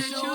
Dave.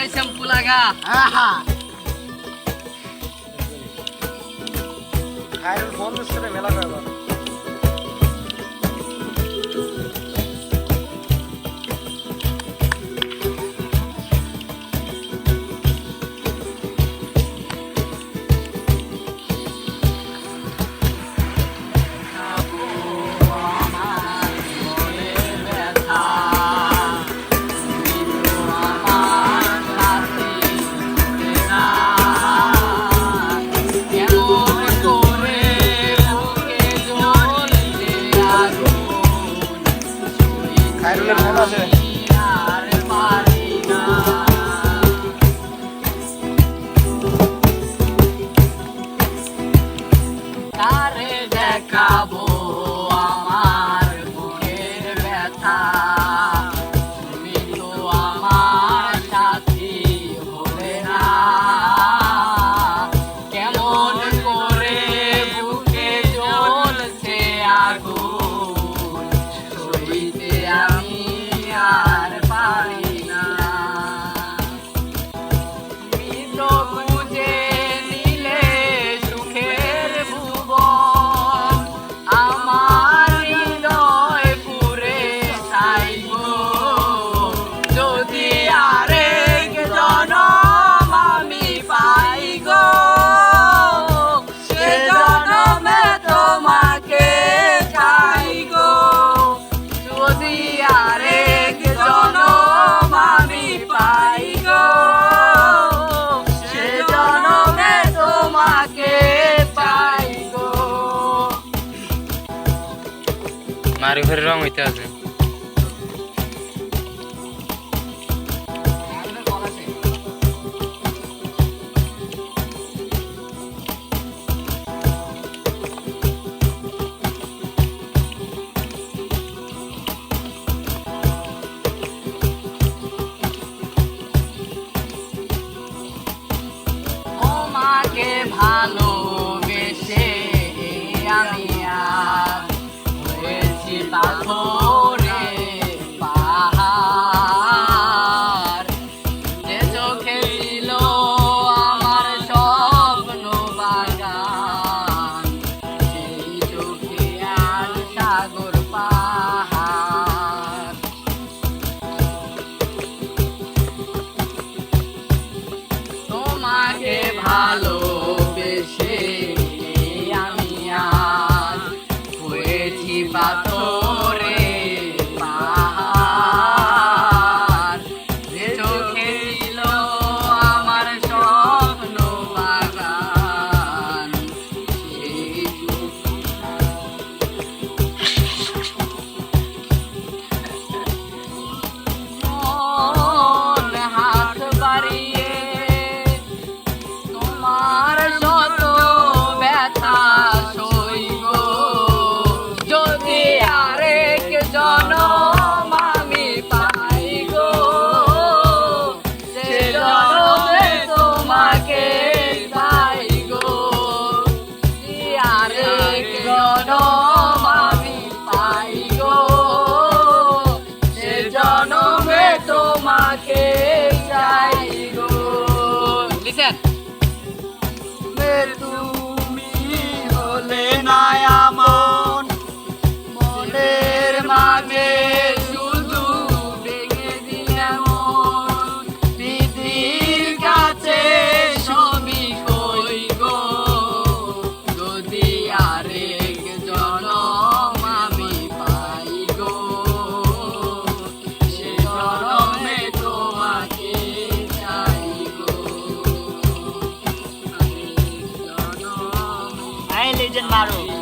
এই shampoo লাগা। আহা। খায়রুল ফোন মিস করে মেলা করে বাড়ি ঘরের রং হইতে আছে। arrivato. Agent Maru.